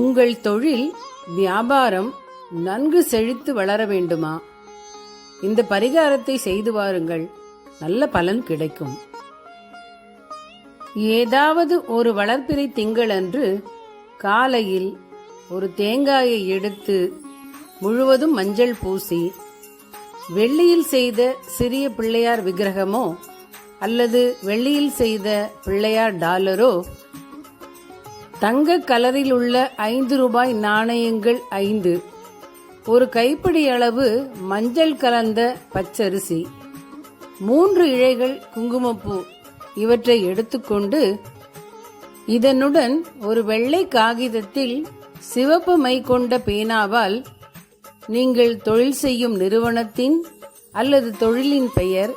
உங்கள் தொழில் வியாபாரம் நன்கு செழித்து வளர வேண்டுமா? இந்த பரிகாரத்தை செய்து வாருங்கள். நல்ல பலன் கிடைக்கும். ஏதாவது ஒரு வளர்ப்பிறை திங்களன்று காலையில் ஒரு தேங்காயை எடுத்து முழுவதும் மஞ்சள் பூசி வெள்ளியில் செய்த சிறிய பிள்ளையார் விக்கிரகமோ அல்லது வெள்ளியில் செய்த பிள்ளையார் டாலரோ தங்க கலரில் உள்ள ஐந்து ரூபாய் நாணயங்கள் ஐந்து. ஒரு கைப்பிடி அளவு மஞ்சள் கலந்த பச்சரிசி. மூன்று இழைகள் குங்குமப்பூ. இவற்றை எடுத்துக்கொண்டு இதனுடன் ஒரு வெள்ளை காகிதத்தில் சிவப்பு மை கொண்ட பேனாவால் நீங்கள் தொழில் செய்யும் நிறுவனத்தின் அல்லது தொழிலின் பெயர்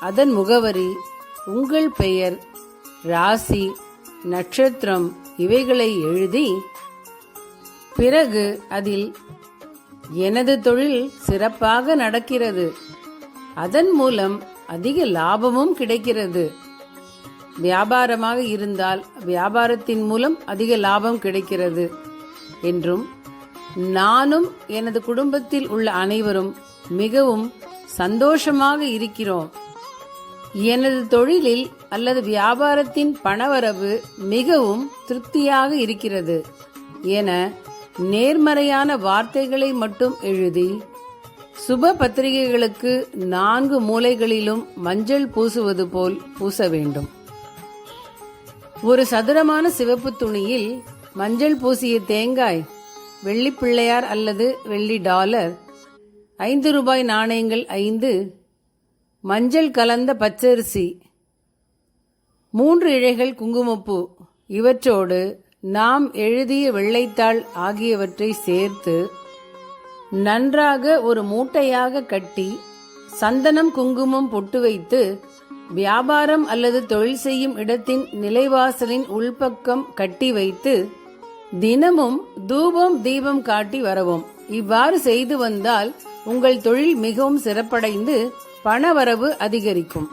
அதன் முகவரி உங்கள் பெயர் ராசி நட்சத்திரம் இவைகளை எழுதி பிறகு அதில் எனது தொழில் சிறப்பாக நடக்கிறது. அதன் மூலம் அதிக லாபமும் கிடைக்கிறது. வியாபாரமாக இருந்தால் வியாபாரத்தின் மூலம் அதிக லாபம் கிடைக்கிறது என்றும் நானும் எனது குடும்பத்தில் உள்ள அனைவரும் மிகவும் சந்தோஷமாக இருக்கிறோம். எனது தொழிலில் அல்லது வியாபாரத்தின் பணவரவு மிகவும் திருப்தியாக இருக்கிறது என நேர்மறையான வார்த்தைகளை மட்டும் எழுதி சுப பத்திரிகைகளுக்கு நான்கு மூலைகளிலும் மஞ்சள் பூசுவது போல் பூச வேண்டும். ஒரு சதுரமான சிவப்பு துணியில் மஞ்சள் பூசிய தேங்காய் வெள்ளி பிள்ளையார் அல்லது வெள்ளி டாலர் ஐந்து ரூபாய் நாணயங்கள் ஐந்து மஞ்சள் கலந்த பச்சரிசி மூன்று இழைகள் குங்குமப்பூ. இவற்றோடு நாம் எழுதிய வெள்ளைத்தாள் ஆகியவற்றை சேர்த்து நன்றாக ஒரு மூட்டையாக கட்டி சந்தனம் குங்குமம் பொட்டு வைத்து வியாபாரம் அல்லது தொழில் செய்யும் இடத்தின் நிலைவாசலின் உள்பக்கம் கட்டி வைத்து தினமும் தூபம் தீபம் காட்டி வரவும். இவ்வாறு செய்து வந்தால் உங்கள் தொழில் மிகவும் சிறப்படைந்து பணவரவு அதிகரிக்கும்.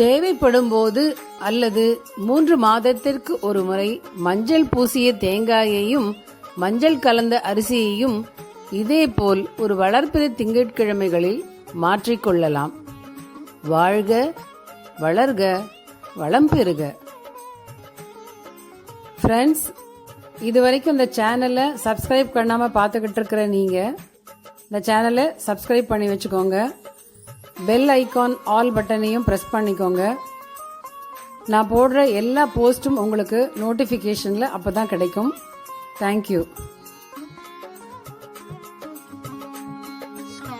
தேவைப்படும் போது அல்லது மூன்று மாதத்திற்கு ஒரு முறை மஞ்சள் பூசிய தேங்காயையும் மஞ்சள் கலந்த அரிசியையும் இதேபோல் ஒரு வளர்ப்பிற திங்கட்கிழமைகளில் மாற்றிக்கொள்ளலாம் வாழ்க வளர்க வளம் பெறுக. ஃப்ரெண்ட்ஸ் இது வரைக்கும் இந்த சேனலை சப்ஸ்கிரைப் பண்ணாமல் பார்த்துக்கிட்டு இருக்கிற நீங்கள் இந்த சேனலை சப்ஸ்கிரைப் பண்ணி வச்சுக்கோங்க. பெல் ஐகான் ஆல் பட்டனையும் ப்ரெஸ் பண்ணிக்கோங்க. நான் போடுற எல்லா போஸ்ட்டும் உங்களுக்கு நோட்டிஃபிகேஷனில் அப்போ தான் கிடைக்கும் தேங்க்யூ